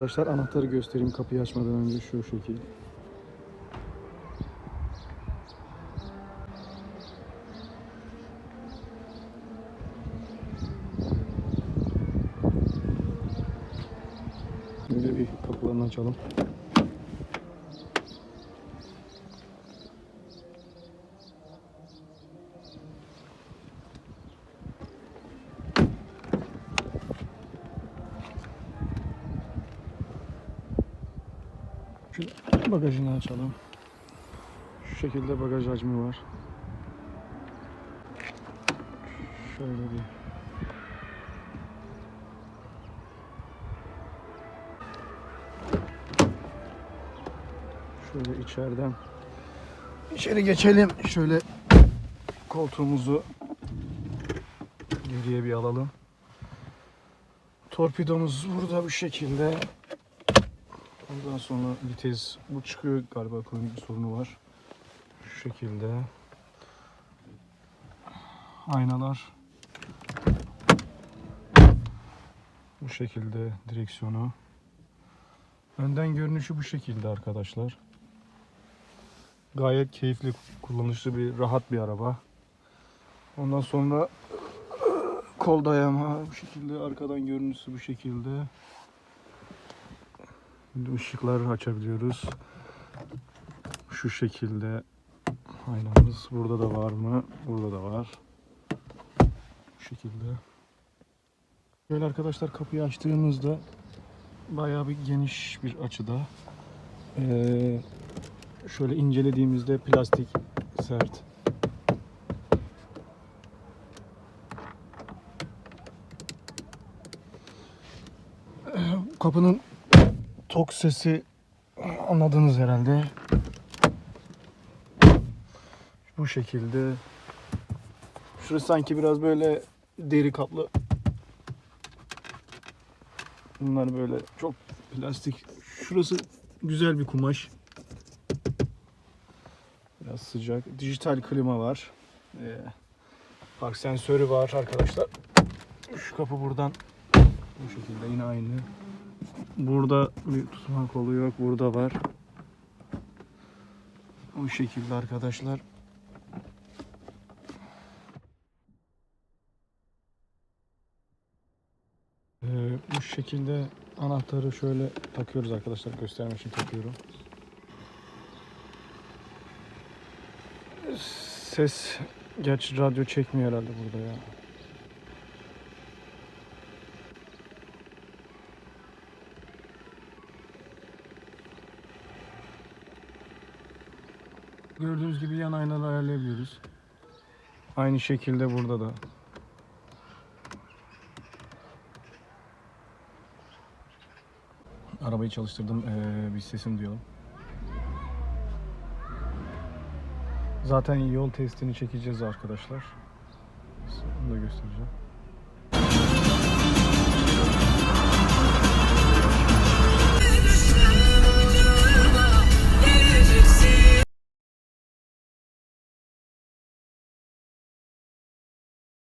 Arkadaşlar anahtarı göstereyim kapıyı açmadan önce şu şekil. Böyle bir kapılarını açalım. Şu bagajını açalım. Şu şekilde bagaj hacmi var. Şöyle bir Şöyle içeriden içeri geçelim. Şöyle koltuğumuzu geriye bir alalım. Torpidomuz burada bu şekilde. Ondan sonra vites bu çıkıyor galiba kronik bir sorunu var. Şu şekilde. Aynalar. Bu şekilde direksiyonu. Önden görünüşü bu şekilde arkadaşlar. Gayet keyifli, kullanışlı bir, rahat bir araba. Ondan sonra kol dayama bu şekilde, arkadan görünüşü bu şekilde. Şimdi ışıkları açabiliyoruz. Şu şekilde aynamız. Burada da var mı? Burada da var. Bu şekilde. Böyle arkadaşlar kapıyı açtığımızda bayağı bir geniş bir açıda. Ee, şöyle incelediğimizde plastik sert. Kapının tok sesi anladınız herhalde. Bu şekilde. Şurası sanki biraz böyle deri kaplı. Bunlar böyle çok plastik. Şurası güzel bir kumaş. Biraz sıcak. Dijital klima var. Ee, park sensörü var arkadaşlar. Şu kapı buradan bu şekilde yine aynı. Burada bir tutma kolu yok. Burada var. Bu şekilde arkadaşlar. Ee, bu şekilde anahtarı şöyle takıyoruz arkadaşlar. Göstermek için takıyorum. Ses gerçi radyo çekmiyor herhalde burada ya. Gördüğünüz gibi yan aynaları ayarlayabiliyoruz. Aynı şekilde burada da. Arabayı çalıştırdım. Ee, bir sesim duyalım. Zaten yol testini çekeceğiz arkadaşlar. Onu da göstereceğim.